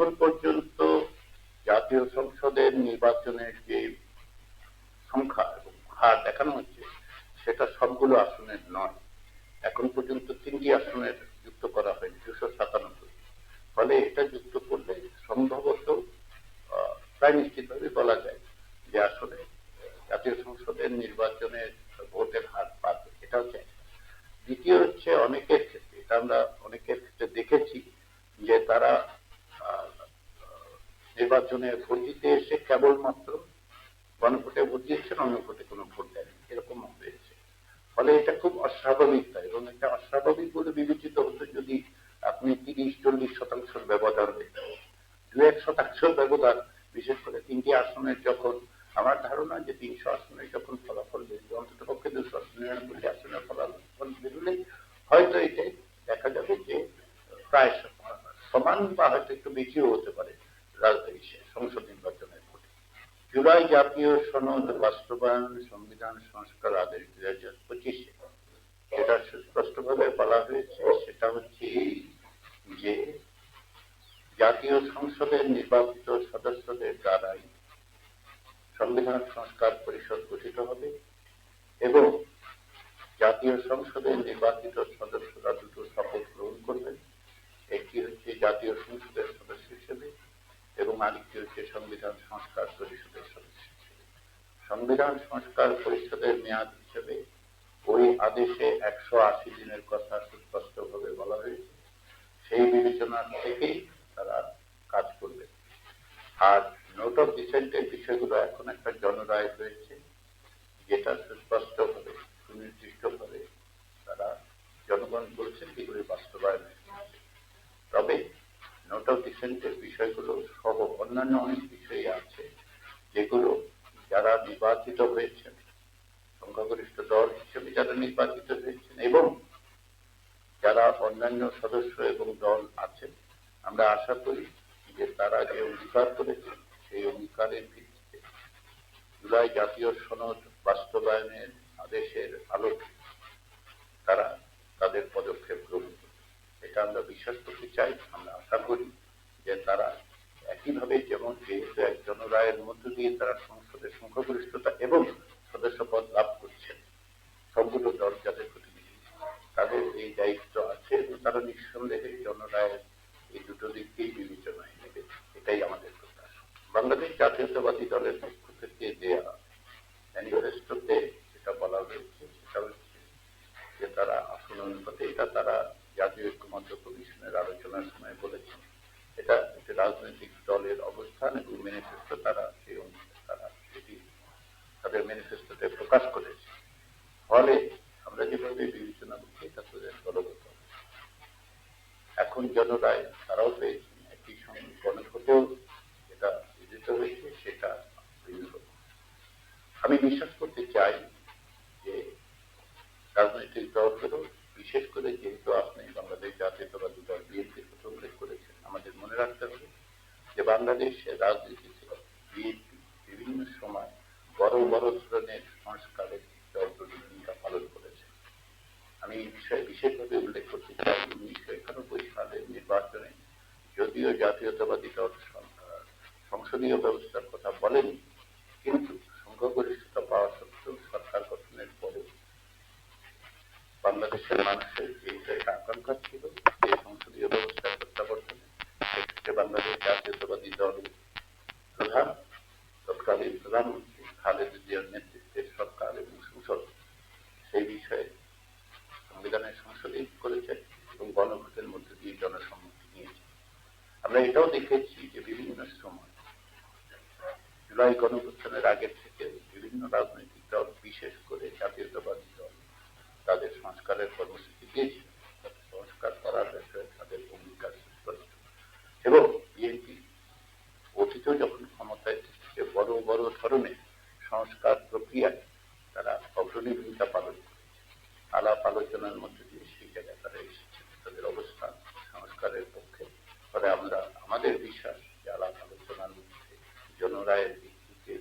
এখন পর্যন্ত জাতীয় সংসদের নির্বাচনের যে সংখ্যা এবং হার দেখানো হচ্ছে, সেটা সবগুলো আসনের নয়। এখন পর্যন্ত তিনটি আসনের যুক্ত করা হয়নি দুশো সাতানব্বই। ফলে এটা যুক্ত করলে সম্ভবত প্রায় নিশ্চিতভাবে বলা যায় যে আসলে জাতীয় সংসদের নির্বাচনের ভোটের হার বাড়বে এটা হচ্ছে দ্বিতীয় হচ্ছে অনেকের ক্ষেত্রে, এটা আমরা অনেকের ক্ষেত্রে দেখেছি যে তারা নির্বাচনে ভোট দিতে এসে কেবলমাত্র গণভোটে ভোট দিয়েছেন, অন্য ভোটে কোনো ভোট দেয়নি এরকম হয়েছে। ফলে এটা খুব অস্বাভাবিকতা এবং এটা অস্বাভাবিক বলে বিবেচিত হতো যদি আপনি তিরিশ, চল্লিশ শতাংশের ব্যবধান দিতেন দু এক শতাংশের ব্যবধান, বিশেষ করে তিনটি আসনের যখন, আমার ধারণা যে তিনশো আসনের যখন ফলাফল বেরোবে অন্তত পক্ষে দুশো নিরানব্বই আসনের ফলাফল বেরোলে হয়তো এটা দেখা যাবে যে প্রায় সমান বা হয়তো একটু বেশিও হতে পারে। সংসদ নির্বাচনের ভোটে। জুলাই জাতীয় সনদ বাস্তবায়ন সংবিধান সংস্কার আদেশ দুই হাজার পঁচিশে। যেটা সুস্পষ্টভাবে বলা হয়েছে, সেটা হচ্ছে যে জাতীয় সংসদের নির্বাচিত সদস্যদের দ্বারাই সংবিধান সংস্কার পরিষদ গঠিত হবে এবং জাতীয় সংসদের নির্বাচিত সদস্যরা দুটো শপথ গ্রহণ করবেন একটি হচ্ছে জাতীয় সংসদের সদস্য হিসেবে এবং আরেকটি হচ্ছে সংবিধান সংস্কার পরিষদের সদস্য হিসেবে সংবিধান সংস্কার পরিষদের মেয়াদ হিসেবে ওই আদেশে একশো আশি দিনের কথা সুস্পষ্টভাবে বলা হয়েছে। সেই বিবেচনা থেকেই তারা কাজ করবে। আর নোট অফ ডিসেন্টের বিষয়গুলো এখন একটা জনরায় হয়েছে, যেটা সুস্পষ্টভাবে, সুনির্দিষ্টভাবে তারা জনগণ বলছেন এগুলি বাস্তবায়ন তবে নোট অফ ডিসেন্টের বিষয়গুলো সহ অন্যান্য অনেক বিষয় আছে, যেগুলো যারা নির্বাচিত হয়েছেন। সংখ্যাগরিষ্ঠ দল হিসেবে যারা নির্বাচিত হয়েছেন এবং যারা অন্যান্য সদস্য এবং দল আছেন, আমরা আশা করি যে তারা যে অঙ্গীকার করেছেন, সেই অঙ্গীকারের ভিত্তিতে জুলাই জাতীয় সনদ বাস্তবায়নের আদেশের আলোকে তারা তাদের পদক্ষেপ গ্রহণ করবে এটা আমরা বিশ্বাস করতে চাই, আমরা আশা করি যে তারা একইভাবে যেহেতু একজন রায়ের মধ্য দিয়ে তারা সংসদের সংখ্যাগরিষ্ঠতা এবং সদস্য পদ লাভ করছেন। সবগুলো দল যাদের প্রতিনিধি তাদের এই দায়িত্ব আছে এবং তারা নিঃসন্দেহে জনরায়ের এই দুটো দিককেই বিবেচনায় নেবে। এটাই আমাদের প্রত্যাশা। বাংলাদেশ জাতীয়তাবাদী দলের পক্ষ থেকে দেয়া ম্যানিফেস্টোতে যেটা বলা হয়েছে সেটা হচ্ছে যে তারা আসন অনুপাতে এটা তারা জাতীয় ঐক্যমত্য কমিশনের আলোচনার সময় বলেছেন এটা একটি রাজনৈতিক দলের অবস্থান এবং ম্যানিফেস্টো তারা সেই অনুযায়ী তারা সেটি তাদের ম্যানিফেস্টোতে প্রকাশ করেছে। ফলে আমরা যেভাবে বিবেচনা করছি, এটা তাদের দলগত। এখন জনরায় তারাও পেয়েছেন, একই সঙ্গে গণভোটেও যেটা বিজিত হয়েছে, সেটা আমি বিশ্বাস করতে চাই যে রাজনৈতিক দলগুলো, বিশেষ করে যেহেতু আপনি বাংলাদেশ জাতীয়তাবাদী দল বিএনপির কথা উল্লেখ করেছেন, আমাদের মনে রাখতে হবে বাংলাদেশের রাজনীতিতে বিএনপি বিভিন্ন সময় বড় বড় ধরনের সংস্কারের দলগুলি ভূমিকা পালন করেছে। আমি এই বিষয়ে বিশেষভাবে উল্লেখ করতে চাই, উনিশশো একানব্বই সালের নির্বাচনে যদিও জাতীয়তাবাদী দল সংসদীয় ব্যবস্থার কথা বলেনি, কিন্তু সংখ্যাগরিষ্ঠতা পাওয়া সত্ত্বেও সরকার গঠনের পরে বাংলাদেশের মানুষের যে আকাঙ্ক্ষা ছিল যে সংসদীয় ব্যবস্থার প্রত্যাবর্তনে সেক্ষেত্রে বাংলাদেশ জাতীয়তাবাদী দল প্রধান তৎকালীন প্রধানমন্ত্রী খালেদা জিয়ার নেতৃত্বের সরকার এবং সংসদ সেই বিষয়ে সংবিধানের সংশোধন করেছে এবং গণভোটের মধ্য দিয়ে জনসম্মতি নিয়েছে আমরা এটাও দেখেছি যে বিভিন্ন সময় জুলাই গণভোটনের আগের থেকে বিভিন্ন রাজনৈতিক দল, বিশেষ করে জাতীয়তাবাদী দল, তাদের সংস্কারের কর্মসূচি দিয়েছিল। সংস্কার করার বিষয়ে তাদের অঙ্গীকার সুস্পষ্ট। এবং বিএনপি অতীতেও যখন ক্ষমতায় থেকে বড় বড় ধরনের সংস্কার প্রক্রিয়ায় তারা অগ্রণী ভূমিকা পালন করেছে। আলাপ আলোচনার মধ্যে দিয়ে সেই জায়গায় তারা এসেছে। তাদের অবস্থান, সংস্কারের ফলে আমরা, আমাদের বিশ্বাস যে আলাপ আলোচনার মধ্যে, জনরায়ের থেকে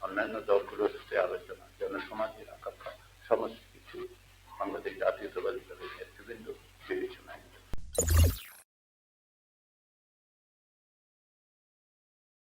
অন্যান্য দলগুলোর সাথে আলোচনা, জনসমাজের আকাঙ্ক্ষা, সমস্ত